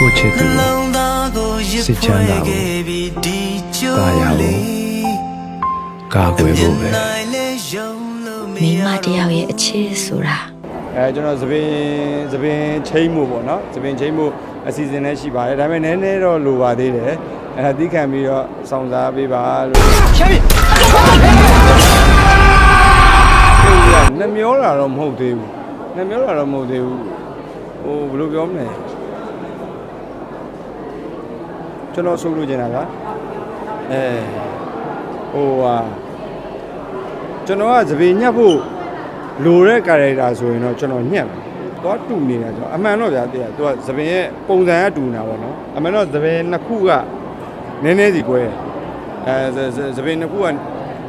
ကိုချစ်သူလုံးသားကိုရစ်စစ်ချမ်းသာကိုခဲ့ပြီးဒီကျိုးကာယကိုလေးကာကွယ်ဖို့ပဲနိုင်လေယုံလို့မမိရမတယောက်ရဲ့အချစ်ဆိုတာအဲကျွန်တော်သပင်သပင်ချိန်မှုပေါ့နော်သပင်ချိန်မှုအစီအစဉ်နဲ့ရှိပါတယ်ဒါပေမဲ့နည်းနည်းတော့လိုပါသေးတယ်အဲသီးခံပြီးတော့စောင့်စားပေးပါလို့ရှမ်းပြီနှမျောတာတော့မဟုတ်သေးဘူးနှမျောတာတော့မဟုတ်သေးဘူးဟိုဘယ်လိုပြောမလဲ ကျွန်တော်ဆိုလို့ချင်တာကအဲဟိုဟာကျွန်တော်ကသပင်ညက်ဖို့လိုတဲ့ character ဆိုရင်တော့ကျွန်တော်ညက်တယ်။သွားတူနေတာကျွန်တော်အမှန်တော့ဗျာတည်းကသူကသပင်ရဲ့ပုံစံကတူနေတာပေါ့နော်။အမှန်တော့သပင်နှစ်ခုကနည်းနည်းစီကွဲတယ်။အဲသသသပင်နှစ်ခုက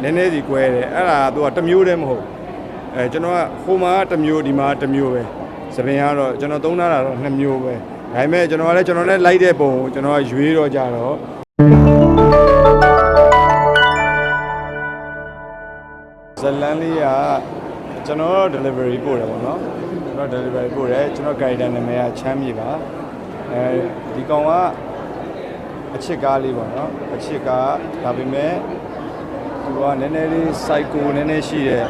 နည်းနည်းစီကွဲတယ်။အဲ့ဒါကသူကတစ်မျိုးတည်းမဟုတ်ဘူး။အဲကျွန်တော်ကဟိုမှာကတစ်မျိုးဒီမှာကတစ်မျိုးပဲ။သပင်ကတော့ကျွန်တော်သုံးထားတာတော့နှစ်မျိုးပဲ။ ဒါပေမဲ့ကျွန်တော်ကလည်းကျွန်တော်လည်းလိုက်တဲ့ပုံကိုကျွန်တော်ကရွေးတော့ကြတော့ဇလန်လေးကကျွန်တော် delivery ပို့တယ်ပေါ့နော်ကျွန်တော် delivery ပို့တယ်ကျွန်တော် character နာမည်ကချမ်းမြေပါအဲဒီကောင်ကအချစ်ကားလေးပေါ့နော်အချစ်ကားဒါပေမဲ့သူကနည်းနည်းလေး psycho နည်းနည်းရှိတဲ့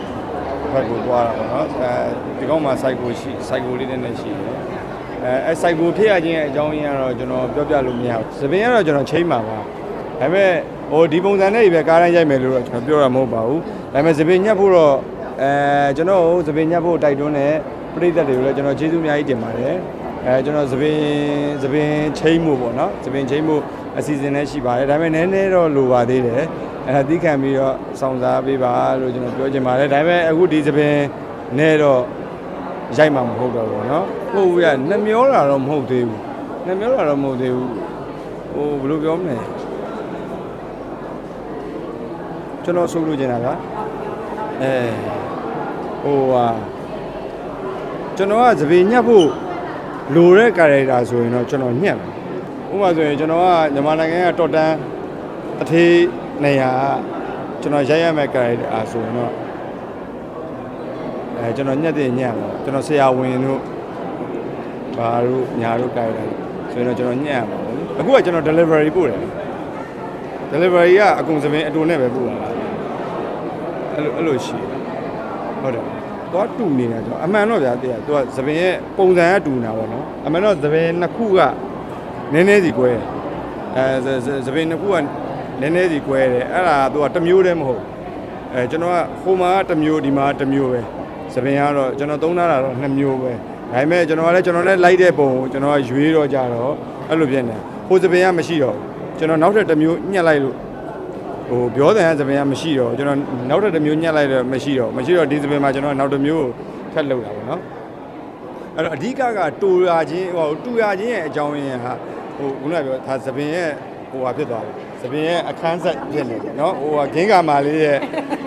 ဘက်ကိုသွားတာပေါ့နော်အဲဒီကောင်မှာ psycho ရှိ psycho လေးနည်းနည်းရှိတယ် အဲအဲ psycho ဖြစ်ရခြင်းရဲ့အကြောင်းရင်းကတော့ကျွန်တော်ပြောပြလို့မရဘူးသပင်ကတော့ကျွန်တော်ချိန်ပါပါဒါပေမဲ့ဟိုဒီပုံစံနဲ့ပဲကားတိုင်းရိုက်မယ်လို့တော့ကျွန်တော်ပြောတာမဟုတ်ပါဘူးဒါပေမဲ့သပင်ညက်ဖို့တော့အဲကျွန်တော်သပင်ညက်ဖို့တိုက်တွန်းတဲ့ပရိသတ်တွေကိုလည်းကျွန်တော်ကျေးဇူးအများကြီးတင်ပါတယ်အဲကျွန်တော်သပင်သပင်ချိန်မှုပေါ့နော်သပင်ချိန်မှုအစီအစဉ်နဲ့ရှိပါတယ်ဒါပေမဲ့နည်းနည်းတော့လိုပါသေးတယ်အဲသီးခံပြီးတော့စောင့်စားပေးပါလို့ကျွန်တော်ပြောချင်ပါတယ်ဒါပေမဲ့အခုဒီသပင်နဲ့တော့ ရိုက်မှာမဟုတ်တော့ဘူးเนาะဟုတ်ဘူးရနှမျောတာတော့မဟုတ်သေးဘူးနှမျောတာတော့မဟုတ်သေးဘူးဟိုဘယ်လိုပြောမလဲကျွန်တော်ဆိုလို့ချင်တာကအဲဟိုဟာကျွန်တော်ကသပင်ညက်ဖို့လိုတဲ့ character ဆိုရင်တော့ကျွန်တော်ညက်တယ်ဥပမာဆိုရင်ကျွန်တော်ကမြန်မာနိုင်ငံကတော်တန်အထေးနေရာကကျွန်တော်ရိုက်ရမယ့် character အားဆိုရင်တော့ အဲကျွန်တော်ညက်တဲ့ညက်ပါကျွန်တော်ဆရာဝန်တို့ဘာတို့ညာတို့ကြိုက်တယ်ဆိုရင်တော့ကျွန်တော်ညက်ရပါဘူးအခုကကျွန်တော် delivery ပို့တယ် delivery ကအကုန်စပင်းအတူနဲ့ပဲပို့လာတာအဲ့လိုအဲ့လိုရှိတယ်ဟုတ်တယ်တော့တူနေတာကျွန်တော်အမှန်တော့ဗျာတည်းကသူကစပင်းရဲ့ပုံစံကတူနေတာပေါ့နော်အမှန်တော့စပင်းနှစ်ခုကနည်းနည်းစီကွဲတယ်အဲစပင်းနှစ်ခုကနည်းနည်းစီကွဲတယ်အဲ့ဒါကသူကတစ်မျိုးတည်းမဟုတ်ဘူးအဲကျွန်တော်ကဟိုမှာကတစ်မျိုးဒီမှာကတစ်မျိုးပဲ စပင်ကတော့ကျွန်တော်သုံးထားတာတော့နှစ်မျိုးပဲဒါပေမဲ့ကျွန်တော်ကလည်းကျွန်တော်လည်းလိုက်တဲ့ပုံကိုကျွန်တော်ကရွေးတော့ကြတော့အဲ့လိုဖြစ်နေဟိုစပင်ကမရှိတော့ဘူးကျွန်တော်နောက်ထပ်တစ်မျိုးညှက်လိုက်လို့ဟိုပြောတယ်စပင်ကမရှိတော့ကျွန်တော်နောက်ထပ်တစ်မျိုးညှက်လိုက်တော့မရှိတော့မရှိတော့ဒီစပင်မှာကျွန်တော်နောက်တစ်မျိုးကိုထပ်လုပ်တာပေါ့နော်အဲ့တော့အဓိကကတူရခြင်းဟိုတူရခြင်းရဲ့အကြောင်းရင်းကဟိုခုနကပြောဒါစပင်ရဲ့ဟိုဟာဖြစ်သွားတယ်စပင်ရဲ့အခန်းဆက်ဖြစ်နေတယ်နော်ဟိုဟာဂင်းကာမာလေးရဲ့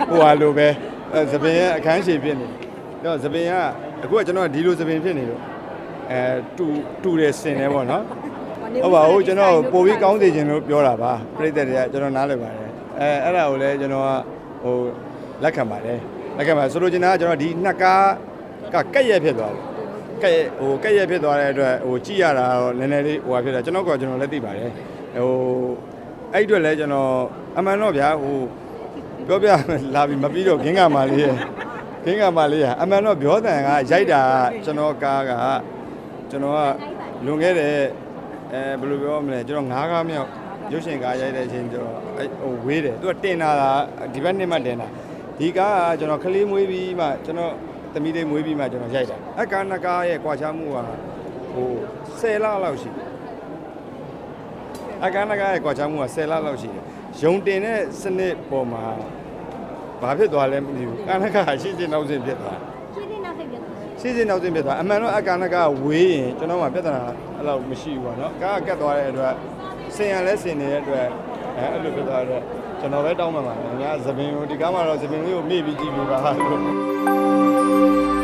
ဟိုဟာလိုပဲအဲစပင်ရဲ့အခန်းရှည်ဖြစ်နေတယ် တော့သပင်ကအခုကကျွန်တော်ဒီလိုသပင်ဖြစ်နေလို့အဲတူတူတယ်စင်တယ်ပေါ့နော်ဟုတ်ပါဘူးကျွန်တော်ပိုပြီးကောင်းစေခြင်းလို့ပြောတာပါပြိတ္တတွေကကျွန်တော်နားလည်ပါတယ်အဲအဲ့ဒါကိုလည်းကျွန်တော်ကဟိုလက်ခံပါတယ်လက်ခံပါဆိုလိုချင်တာကကျွန်တော်ဒီနှစ်ကားကကက်ရက်ဖြစ်သွားတယ်ကက်ရက်ဟိုကက်ရက်ဖြစ်သွားတဲ့အတွက်ဟိုကြည့်ရတာတော့နည်းနည်းလေးဟိုဟာဖြစ်တာကျွန်တော်ကကျွန်တော်လည်းသိပါတယ်ဟိုအဲ့အတွက်လည်းကျွန်တော်အမှန်တော့ဗျာဟိုပြောပြလာပြီးမပြီးတော့ဂင်းကမာလေးရဲ့ ခင်းကမလေးကအမှန်တော့ပြောတန်ကရိုက်တာကကျွန်တော်ကားကကျွန်တော်ကလွန်ခဲ့တဲ့အဲဘယ်လိုပြောမလဲကျွန်တော်ငါးကားမြောက်ရုပ်ရှင်ကားရိုက်တဲ့အချိန်ကျွန်တော်အဲဟိုဝေးတယ်သူကတင်တာကဒီဘက်နှစ်မှတင်တာဒီကားကကျွန်တော်ခလေးမွေးပြီးမှကျွန်တော်သမီးလေးမွေးပြီးမှကျွန်တော်ရိုက်တာအကားနကားရဲ့ကွာခြားမှုကဟို10လလောက်ရှိတယ်အကားနကားရဲ့ကွာခြားမှုက10လလောက်ရှိတယ်ယုံတင်တဲ့စနစ်ပေါ်မှာ ဘာဖြစ်သွားလဲမသိဘူးကာနကရှင်းရှင်းနောက်ရှင်းဖြစ်သွားရှင်းရှင်းနောက်ဆက်ပြတ်သွားရှင်းရှင်းနောက်ရှင်းဖြစ်သွားအမှန်တော့အကာနကဝေးရင်ကျွန်တော်မှပြဿနာအဲ့လောက်မရှိဘူးပေါ့နော်ကားကကတ်သွားတဲ့အတွက်စင်ရလဲစင်နေတဲ့အတွက်အဲအဲ့လိုဖြစ်သွားတဲ့ကျွန်တော်ပဲတောင်းပန်ပါတယ်ငါသပင်ကိုဒီကားမှာတော့သပင်လေးကိုမေ့ပြီးကြည့်ပြပါလို့